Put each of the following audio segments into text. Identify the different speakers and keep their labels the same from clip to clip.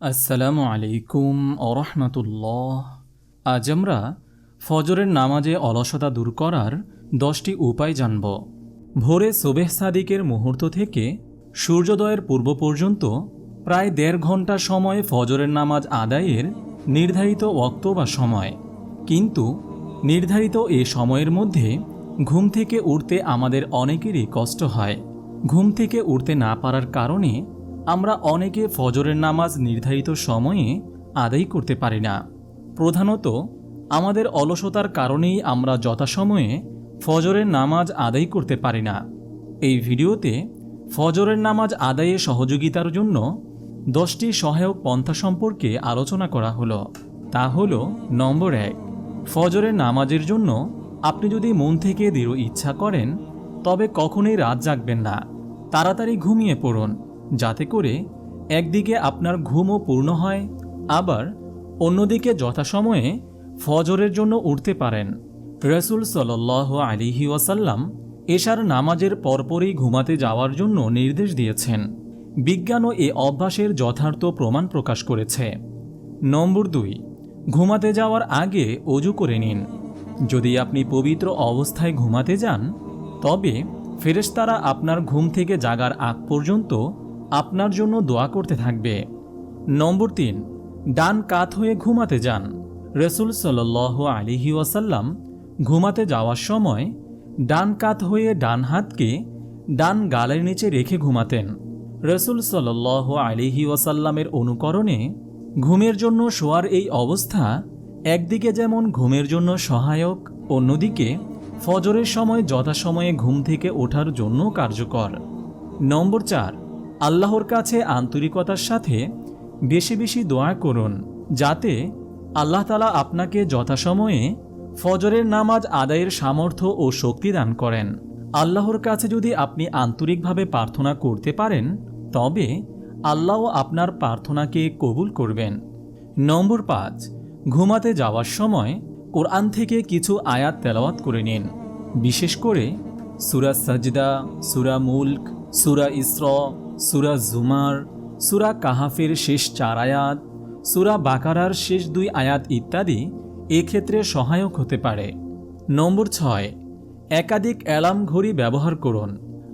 Speaker 1: আসসালামু আলাইকুম আরহামতুল্লাহ আজ আমরা ফজরের নামাজে অলসতা দূর করার দশটি উপায় জানব। ভোরে সোবেহ সাদিকের মুহূর্ত থেকে সূর্যোদয়ের পূর্ব পর্যন্ত প্রায় দেড় ঘণ্টা সময় ফজরের নামাজ আদায়ের নির্ধারিত ওক্ত বা সময়। কিন্তু নির্ধারিত এ সময়ের মধ্যে ঘুম থেকে উঠতে আমাদের অনেকেরই কষ্ট হয়। ঘুম থেকে উঠতে না পারার কারণে আমরা অনেকে ফজরের নামাজ নির্ধারিত সময়ে আদায় করতে পারি না। প্রধানত, আমাদের অলসতার কারণেই আমরা যথাসময়ে ফজরের নামাজ আদায় করতে পারি না। এই ভিডিওতে ফজরের নামাজ আদায়ে সহযোগিতার জন্য দশটি সহায়ক পন্থা সম্পর্কে আলোচনা করা হলো। তা হল, নম্বর এক, ফজরের নামাজের জন্য আপনি যদি মন থেকে দৃঢ় ইচ্ছা করেন, তবে কখনোই রাত জাগবেন না। তাড়াতাড়ি ঘুমিয়ে পড়ুন। যাতে করে একদিকে আপনার ঘুমও পূর্ণ হয়, আবার অন্যদিকে যথাসময়ে ফজরের জন্য উঠতে পারেন। রসুল সাল আলিহি ওয়াসাল্লাম এশার নামাজের পরপরই ঘুমাতে যাওয়ার জন্য নির্দেশ দিয়েছেন। বিজ্ঞানও এ অভ্যাসের যথার্থ প্রমাণ প্রকাশ করেছে। নম্বর দুই, ঘুমাতে যাওয়ার আগে অজু করে নিন। যদি আপনি পবিত্র অবস্থায় ঘুমাতে যান, তবে ফেরেশতারা আপনার ঘুম থেকে জাগার আগ পর্যন্ত আপনার জন্য দোয়া করতে থাকবে। নম্বর তিন, ডান কাত হয়ে ঘুমাতে যান। রসুল সাল আলিহি ওয়াসাল্লাম ঘুমাতে যাওয়ার সময় ডান কাত হয়ে ডান হাতকে ডান গালের নিচে রেখে ঘুমাতেন। রসুল সাল আলিহি ওয়াসাল্লামের অনুকরণে ঘুমের জন্য শোয়ার এই অবস্থা একদিকে যেমন ঘুমের জন্য সহায়ক, অন্যদিকে ফজরের সময় যথাসময়ে ঘুম থেকে ওঠার জন্য কার্যকর। নম্বর চার আল্লাহর কাছে আন্তরিকতার সাথে বেশি বেশি দোয়া করুন, যাতে আল্লাহ তালা আপনাকে যথাসময়ে ফজরের নামাজ আদায়ের সামর্থ্য ও শক্তি দান করেন। আল্লাহর কাছে যদি আপনি আন্তরিকভাবে প্রার্থনা করতে পারেন, তবে আল্লাহ আপনার প্রার্থনাকে কবুল করবেন। নম্বর পাঁচ, ঘুমাতে যাওয়ার সময় কোরআন থেকে কিছু আয়াত তেলাওয়াত করে নিন। বিশেষ করে সুরা সাজদা, সুরা মুল্ক, সুরা ইসর সুরা জুমার, সুরা কাহাফের শেষ চার আয়াত, সুরা বাকারার শেষ দুই আয়াত ইত্যাদি এক্ষেত্রে সহায়ক হতে পারে। নম্বর ছয়, একাধিক অ্যালার্ম ঘড়ি ব্যবহার করুন।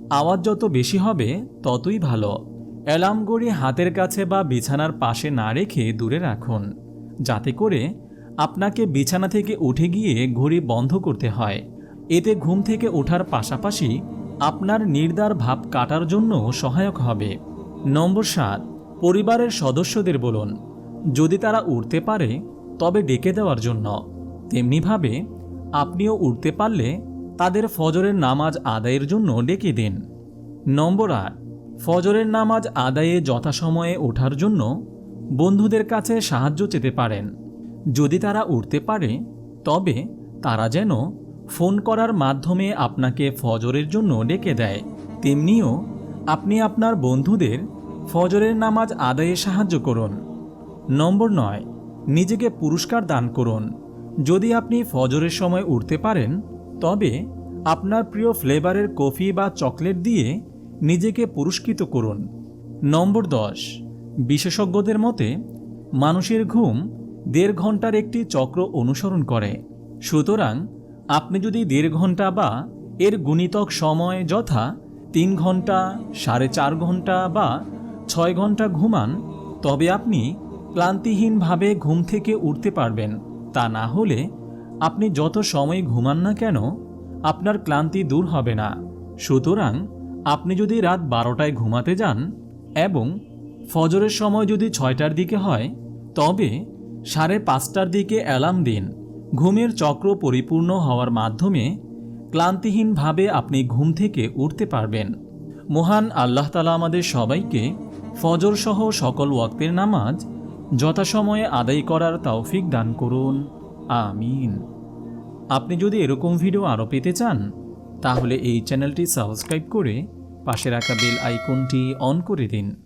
Speaker 1: আওয়াজ যত বেশি হবে, ততই ভালো। অ্যালার্ম ঘড়ি হাতের কাছে বা বিছানার পাশে না রেখে দূরে রাখুন, যাতে করে আপনাকে বিছানা থেকে উঠে গিয়ে ঘড়ি বন্ধ করতে হয়। এতে ঘুম থেকে ওঠার পাশাপাশি আপনার নির্দার ভাব কাটার জন্য সহায়ক হবে। নম্বর সাত, পরিবারের সদস্যদের বলুন, যদি তারা উঠতে পারে, তবে ডেকে দেওয়ার জন্য। তেমনিভাবে, আপনিও উঠতে পারলে তাদের ফজরের নামাজ আদায়ের জন্য ডেকে দিন। নম্বর আট, ফজরের নামাজ আদায়ে যথাসময়ে ওঠার জন্য বন্ধুদের কাছে সাহায্য চেতে পারেন। যদি তারা উঠতে পারে, তবে তারা যেন ফোন করার মাধ্যমে আপনাকে ফজরের জন্য ডেকে দেয়। তেমনিও, আপনি আপনার বন্ধুদের ফজরের নামাজ আদায়ে সাহায্য করুন। নম্বর নয়, নিজেকে পুরস্কার দান করুন। যদি আপনি ফজরের সময় উঠতে পারেন, তবে আপনার প্রিয় ফ্লেভারের কফি বা চকলেট দিয়ে নিজেকে পুরস্কৃত করুন। নম্বর দশ, বিশেষজ্ঞদের মতে, মানুষের ঘুম দেড় ঘণ্টার একটি চক্র অনুসরণ করে। সুতরাং আপনি যদি দেড় ঘণ্টা বা এর গুণিতক সময় যথা তিন ঘণ্টা সাড়ে চার ঘণ্টা বা ছয় ঘণ্টা ঘুমান, তবে আপনি ক্লান্তিহীনভাবে ঘুম থেকে উঠতে পারবেন। তা না হলে আপনি যত সময় ঘুমান না কেন, আপনার ক্লান্তি দূর হবে না। সুতরাং আপনি যদি রাত বারোটায় ঘুমাতে যান এবং ফজরের সময় যদি ছয়টার দিকে হয়, তবে সাড়ে পাঁচটার দিকে অ্যালার্ম দিন। ঘুমের চক্র পরিপূর্ণ হওয়ার মাধ্যমে ক্লান্তিহীনভাবে আপনি ঘুম থেকে উঠতে পারবেন। মহান আল্লাহ তালা আমাদের সবাইকে ফজর সহ সকল ওয়াক্তের নামাজ যথাসময়ে আদায় করার তৌফিক দান করুন। আমিন। আপনি যদি এরকম ভিডিও আরও পেতে চান, তাহলে এই চ্যানেলটি সাবস্ক্রাইব করে পাশে রাখা বেল আইকনটি অন করে দিন।